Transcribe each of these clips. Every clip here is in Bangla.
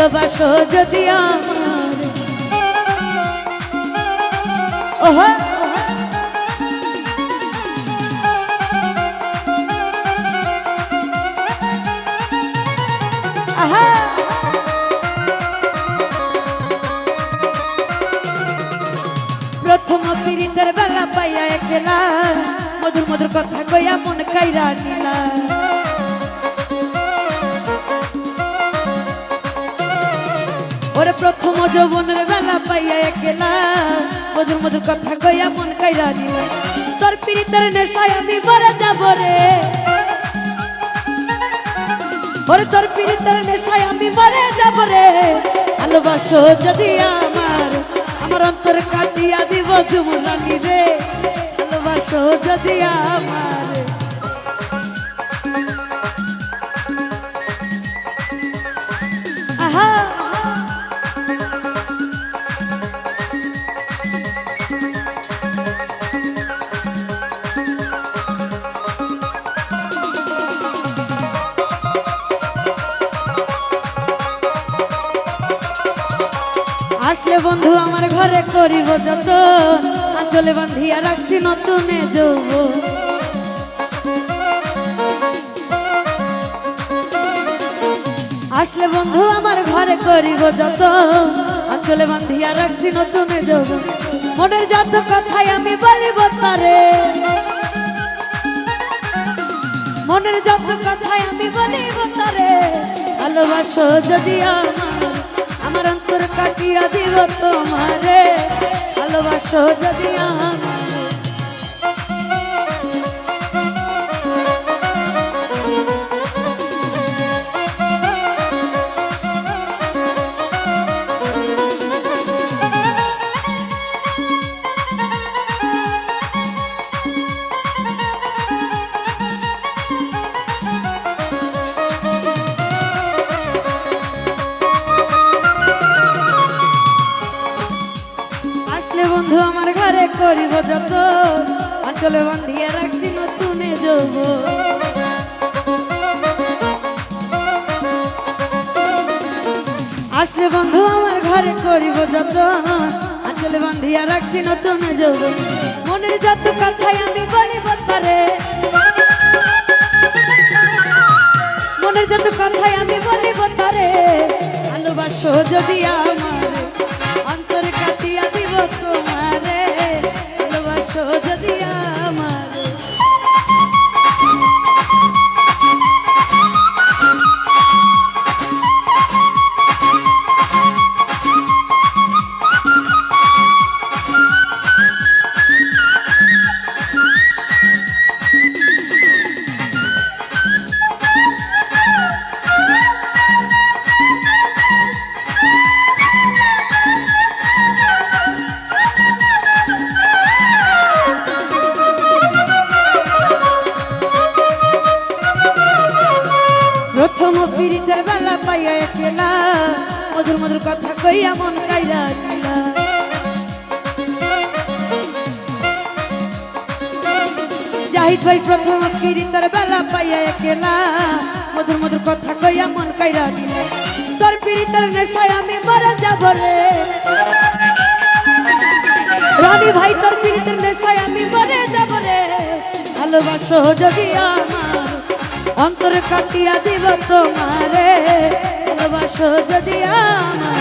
ভালোবাসো যদি আমার। প্রথম পীড়িতের বেলা পাইয়া একলা। মধুর মধুর কথা কইয়া মন কাইরা নিলা। ওরে প্রথম যৌবনের বেলা পাইয়া একলা। মধুর মধুর কথা কইয়া মন কাইরা নিলা তোর পীড়িতের নেশায় আমি মরে যাব রে। ওরে তোর পীড়িতের নেশায় আমি মরে যাব রে। ভালোবাসো যদি আমার আমার অন্তর কাটিয়া দিব যুমরানি রে। ভালোবাসো যদি আমার। আহা! আসলে বন্ধু, আমার ঘরে করিব যত আঞ্চলে বান্ধিয়া রাখছি নতুনে যৌব আসলে বন্ধু, আমার ঘরে করিব যত আঞ্চলে বান্ধিয়া রাখছি নতুনে যৌব মনের যত কথাই আমি বলিব তারে। মনের যত কথাই আমি বলিব তারে। ভালোবাসো যদি আমার তোমারে ভালোবাসো যদি আমার অঞ্চলে বান্ধিয়া রাখছি নতুনে যৌব আসলে বন্ধু, আমার ঘরে করিব যত অঞ্চলে বান্ধিয়া রাখছি নতুনে যৌব মনের যত কথাই আমি বলিব তারে। মনের যত কথাই আমি বলিব তারে। ভালোবাসো যদি আমার, অন্তর কাটিয়া একলা মধুর মধুর কথা কইয়া মন কাইরা দিলা। জাহিদ ভাই প্রথম পীড়িতের বেলা পাইয়া একলা মধুর মধুর কথা কইয়া মন কাইরা দিলা। তোর পীড়িতের নেশায় আমি মারা যাব রে। রানী ভাই, তোর পীড়িতের নেশায় আমি মরে যাব রে। ভালোবাসো যদি আমার, অন্তরে কাটিয়া দিব তোমারে। ভালোবাসো যদি আমার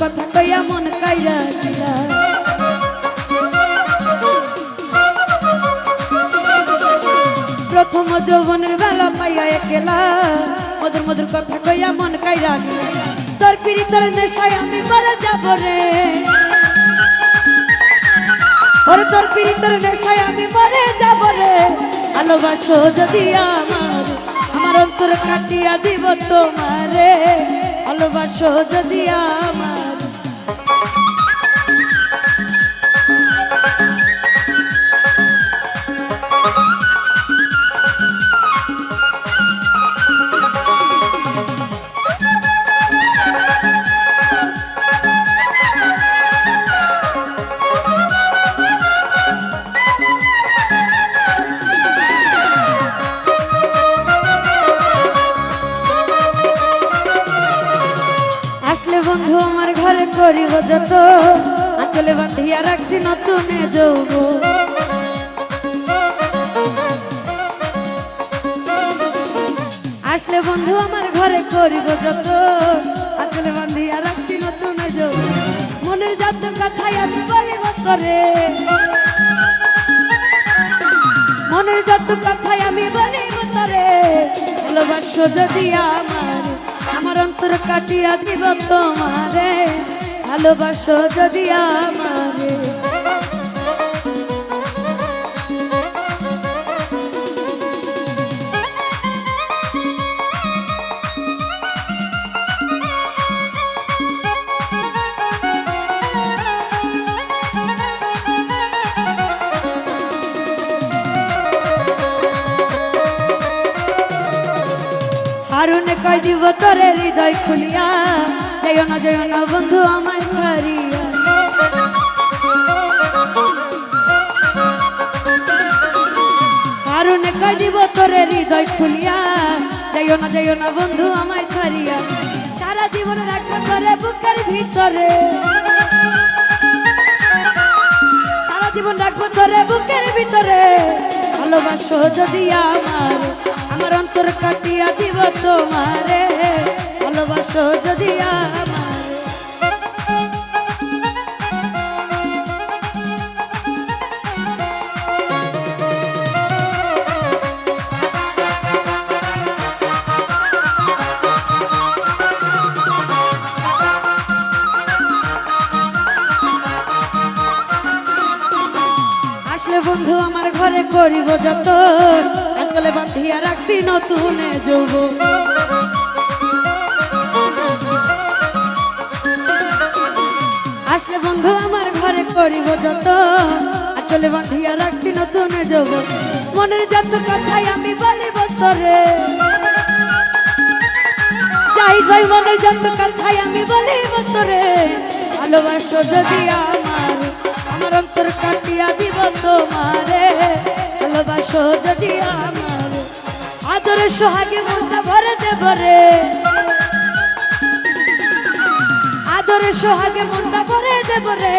কথা কইয়া মন কাইরা দিলা প্রথম যৌবনের বেলা পাইয়া একলা, মধুর মধুর কথা কইয়া মন কাইরা দিলা তোর পিড়ি তোর নেশায় আমি মরে যাব রে। ওরে তোর পিড়ি তোর নেশায় আমি মরে যাব রে। ভালোবাসো যদি আমার আমার অন্তর কাটিয়া দিব তোমারে। ভালোবাসো যদি আমার করিব যত, আঁচলে বাঁধিয়া রাখছি নতুনে যৌব আসলে বন্ধু আমার ঘরে করিব যত, আঁচলে বাঁধিয়া রাখছি নতুনে যৌব মনের যত কথাই আমি বলিব করে মনের যত কথাই আমি বলিব তরে। ভালোবাসো যদি আমার আমার অন্তর কাটিয়া দিব তোমারে। ভালোবাসো যদি আমারে। হারুনে কয় দিব তোরে হৃদয় খুলিয়া। যাইও না যাইও না বন্ধু আমার ছাড়িয়া। হারুনে কয় দিব তোরে হৃদয় খুলিয়া। যাইও না যাইও না বন্ধু আমায় ছাড়িয়া। সারা জীবন রাখব তোরে বুকের ভিতরে। সারা জীবন রাখব তোরে বুকের ভিতরে। ভালোবাসো যদি আমার আমার অন্তর কাটিয়া দিব তোমারে। ভালোবাসো যদি আমার বন্ধু আমার ঘরে করিব যত আঙ্গলে বাঁধিয়া রাখছি নতুনে যৌব করিব যত। আচলে বাঁধিয়া রাখছি নতুনে যৌব মনের যত কথাই আমি বলিব তোরে। যাই ভাই মনের যত কথাই আমি বলিব তোরে। ভালোবাসো যদি আমার আমার অন্তর কাটিয়া দিব তোমারে। ভালোবাসো যদি আমার, আদরে সোহাগে মনটা ভরে দেব রে। আদরে সোহাগে মনটা ভরে দেব রে।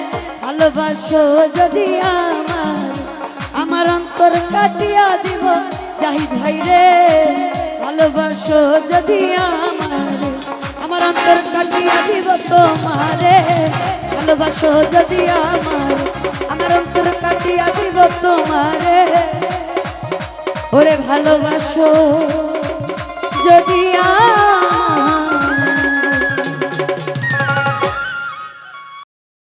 ভালোবাসো যদি আমার আমার অন্তর কাটিয়া দিব। জাহিদ ভাই রে, ভালোবাসো যদি আমার আমার অন্তর কাটিয়া দিব তোমারে। ভালোবাসো যদি আমার আমার অন্তর কাটিয়া দিব তোমারে। ওরে ভালোবাসো যদি আমার